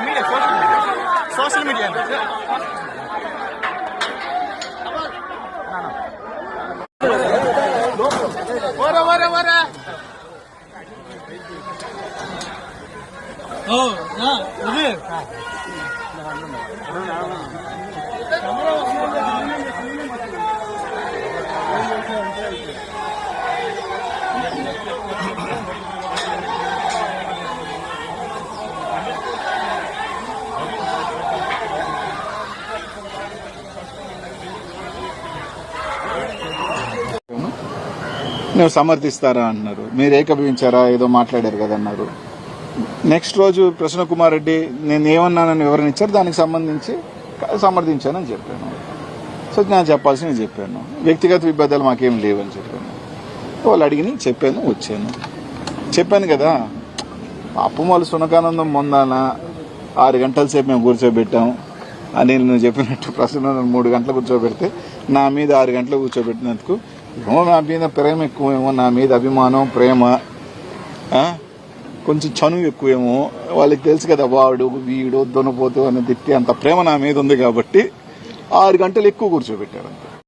Media social media social media வர வர வர. ஓ இது. నువ్వు సమర్థిస్తారా? అన్నారు. మీరు ఏకభవించారా? ఏదో మాట్లాడారు కదా అన్నారు. నెక్స్ట్ రోజు ప్రసన్న కుమార్ రెడ్డి నేను ఏమన్నానని వివరణ ఇచ్చారు. దానికి సంబంధించి సమర్థించానని చెప్పాను. సో నేను చెప్పాల్సింది చెప్పాను. వ్యక్తిగత విభేదాలు మాకేం లేవని చెప్పాను. వాళ్ళు అడిగిన చెప్పాను వచ్చాను. చెప్పాను కదా. అప్పుమాలు సునకానందం మొందాన ఆరు గంటల సేపు మేము కూర్చోబెట్టాం. అని నువ్వు చెప్పినట్టు ప్రశ్న మూడు గంటలు కూర్చోబెడితే నా మీద ఆరు గంటలు కూర్చోబెట్టినందుకు ఏమో నా మీద ప్రేమ ఎక్కువేమో నా మీద అభిమానం ప్రేమ కొంచెం చనువు ఎక్కువేమో. వాళ్ళకి తెలుసు కదా వాడు వీడు దొనపోతు అని తిట్టి అంత ప్రేమ నా మీద ఉంది కాబట్టి ఆరు గంటలు ఎక్కువ కూర్చోబెట్టారు